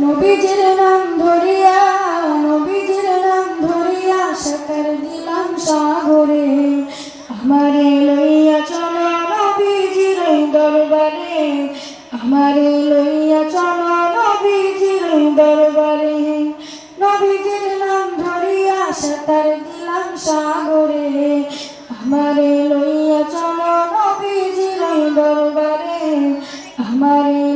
নবীজির নাম ধরিয়া, নবীজির নাম ধরিয়া সাঁতার দিলাম সাগরে। আমারে লইয়া চলো নবীজির দরবারে। আমারে লইয়া চলো নবীজির দরবারে। নবীজির নাম ধরিয়া সাঁতার দিলাম সাগরে। আমারে লইয়া চলো নবীজির দরবারে। আমারে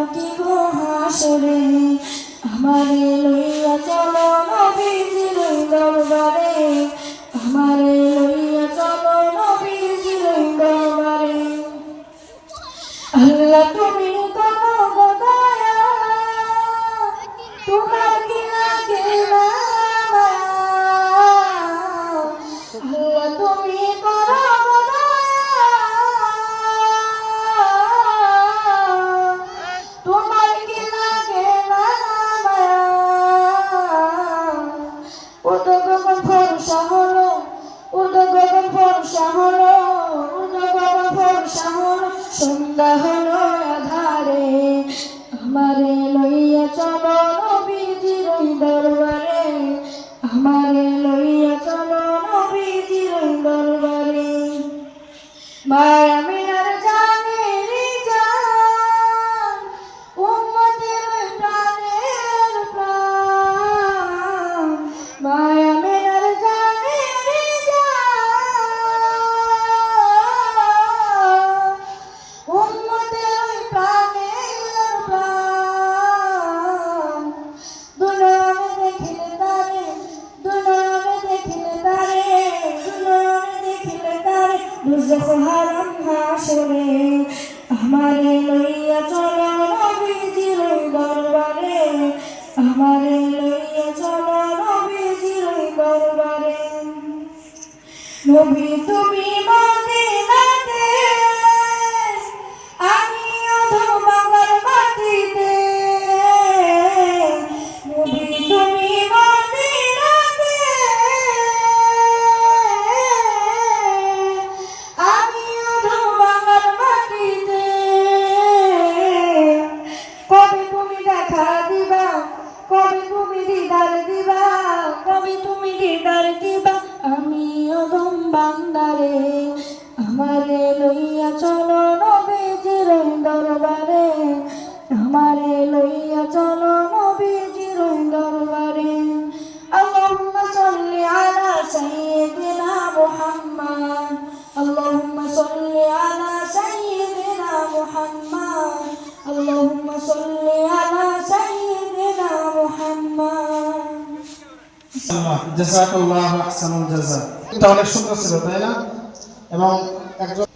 হাসরে আমারে লইয়া চলো নবীজি লই দরবারে। আমারে লইয়া চলো নবীজি লই দরবারে। আল্লাহ তুমি উদো গগন ভরসা হলো উদো গগন ভরসা হলো উদো গগন ভরসা হলো সন্ধ্যা হলো। হারাম হাসরে আমারে লইয়া চলো নবীজির দরবারে আমারে লইয়া চলো নবীজির দরবারে নবী তুমি মদিনাতে বান্দারে আমারে লইয়া চলো নবীজির দরবারে আমারে লইয়া চলো নবীজির দরবারে اللهم صل على سيدنا محمد اللهم صل على سيدنا محمد اللهم صل على سيدنا محمد জাজাকাল্লাহ আহসানুল জাযা এটা অনেক সুন্দর ছিল তাই না? এবং একজন